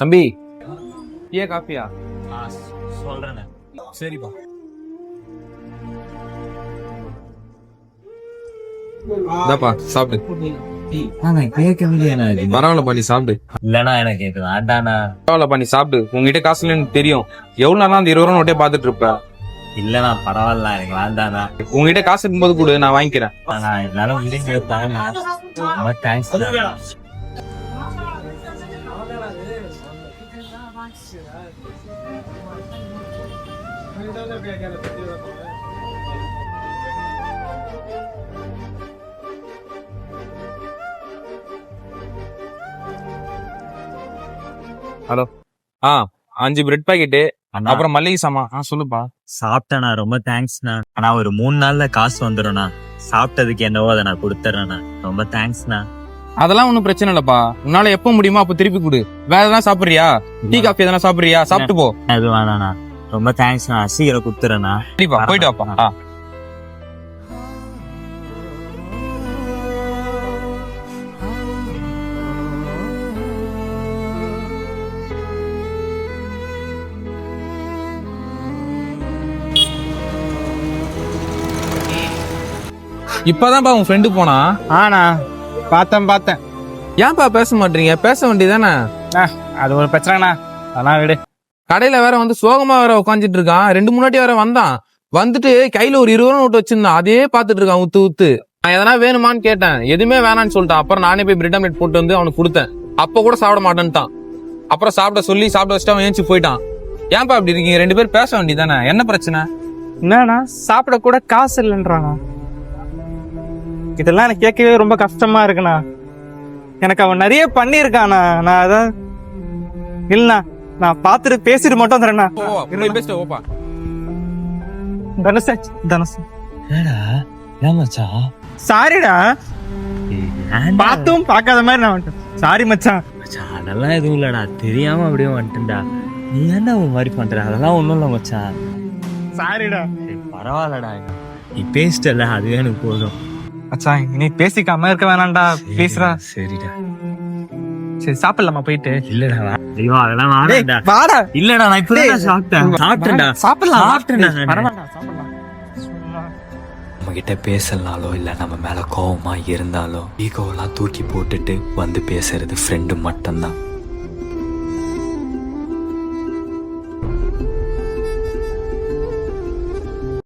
தம்பி. டீயா காஃபியா சொல்றேன். சரிப்பா. இதாப்பா சாப்பிடு. பரவாயில்லப்பா நீ சாப்பிடு. இல்லனா எனக்கு இது வேண்டாண்ணா பரவாயில்லப்பா நீ சாப்பிடு. உங்ககிட்ட காசு இல்லைன்னு தெரியும். எவ்வளவு நாளா அந்த இருபது ரூபா நோட்டே பார்த்துட்டு இருப்ப. இல்லண்ணா பரவாயில்ல எனக்கு வேண்டாண்ணா. உங்ககிட்ட காசு இருக்கும்போது கொடு நான் வாங்கிக்கிறேன். ஹலோ. ஆ அஞ்சு பிரெட் பாக்கெட்டு அண்ணா. அப்புறம் மல்லிகை சாமான். ஆ சொல்லுப்பா. சாப்பிட்டேண்ணா ரொம்ப தேங்க்ஸ்ண்ணா ஆனா ஒரு மூணு நாள்ல காசு வந்துடும்ண்ணா சாப்பிட்டதுக்கு என்னவோ அதை நான் கொடுத்துட்றேண்ணா. ரொம்ப தேங்க்ஸ்ண்ணா அதெல்லாம் ஒன்றும் பிரச்சனை இல்லப்பா. உன்னால எப்போ முடியுமோ அப்போ திருப்பி கொடு. வேற எதனா சாப்பிடுறியா? டீ காஃபி எதனா சாப்பிடுறியா? சாப்பிட்டு போ. அது வேணாண்ணா ரொம்ப தேங்க்ஸ்ண்ணா சீக்கிரம் கொடுத்துறேண்ணா சரிப்பா போயிட்டு வாப்பா. ஆ. இப்பதான்ப்பா உன் ஃப்ரெண்டு போனா ஆனா பார்த்தேன் பார்த்தேன். ஏன்பா பேச மாட்டீங்க? பேச வேண்டியதானே ஆ, அது ஒரு பிரச்சனைண்ணா. அதெல்லாம் விடு. கடையில வேற வந்து சோகமா வேற உட்காந்துட்டு இருக்கான் ரெண்டு முன்னாடி வேற வந்தான். வந்துட்டு கையில ஒரு இருபது ரூபா நோட்டு வச்சிருந்தான். அதே பாத்துட்டு இருக்கான் உத்து உத்து. நான் எதனா வேணுமான்னு கேட்டேன். எதுவுமே வேணாம்னு சொல்லிட்டான். அப்புறம் நானே போய் பிரெட் ஆம்லெட் போட்டு வந்து அவனுக்கு கொடுத்தேன். அப்ப கூட சாப்பிட மாட்டேன்ட்டான். அப்புறம் சாப்பிட சொல்லி சாப்பிட வச்சுட்டு அவன் ஏஞ்சி போயிட்டான். ஏன்பா இப்படி இருக்கீங்க? ரெண்டு பேரும் பேச வேண்டியதானே என்ன பிரச்சனை? என்னண்ணா சாப்பிட கூட காசு இல்லைன்றானா இதெல்லாம் எனக்கு கேட்கவே ரொம்ப கஷ்டமா இருக்குண்ணா. எனக்கு அவன் நிறைய பண்ணியிருக்கானா நான் அதான் இல்லண்ணா நான் பார்த்துட்டு பேசிட்டு மட்டும் பேசிட்டு ஓப்பா தனுஷ் தனுஷ். சாரிடா ஏன்டா? பார்த்தும் பார்க்காத மாதிரி நான் வந்துட்டேன். சாரி மச்சான் மச்சான் அதெல்லாம் எதுவும் இல்லடா. தெரியாம அப்படியே வந்துட்டேன்டா. நீ ஏன்டா ஒரு மாதிரி பண்ற? அதெல்லாம் ஒண்ணும் இல்ல மச்சான் சாரிடா சரி, பரவாயில்லடா. நீ பேசிட்டல அதுவே எனக்கு போதும். மச்சான் இனி பேசிக்காம இருக்க வேணாம்டா. ப்ளீஸ்ரா சரிடா. சரி சாப்பிடலாமா போயிட்டு? இல்லடா. ஐயோ அதெல்லாம் வேணாம்டா வாடா. இல்லடா நான் இப்பதான் சாப்பிட்டேன். சாப்பிட்டேன்டா. சாப்பிடலாம். சாப்பிட்டேன்டா. பரவாயில்ல சாப்பிடலாம். நம்ம கிட்ட பேசலனாலோ இல்ல நம்ம மேல கோவமா இருந்தாலோ ஈகோவெல்லாம் தூக்கி போட்டுட்டு வந்து பேசுறது ஃப்ரெண்டு மட்டும்தான்.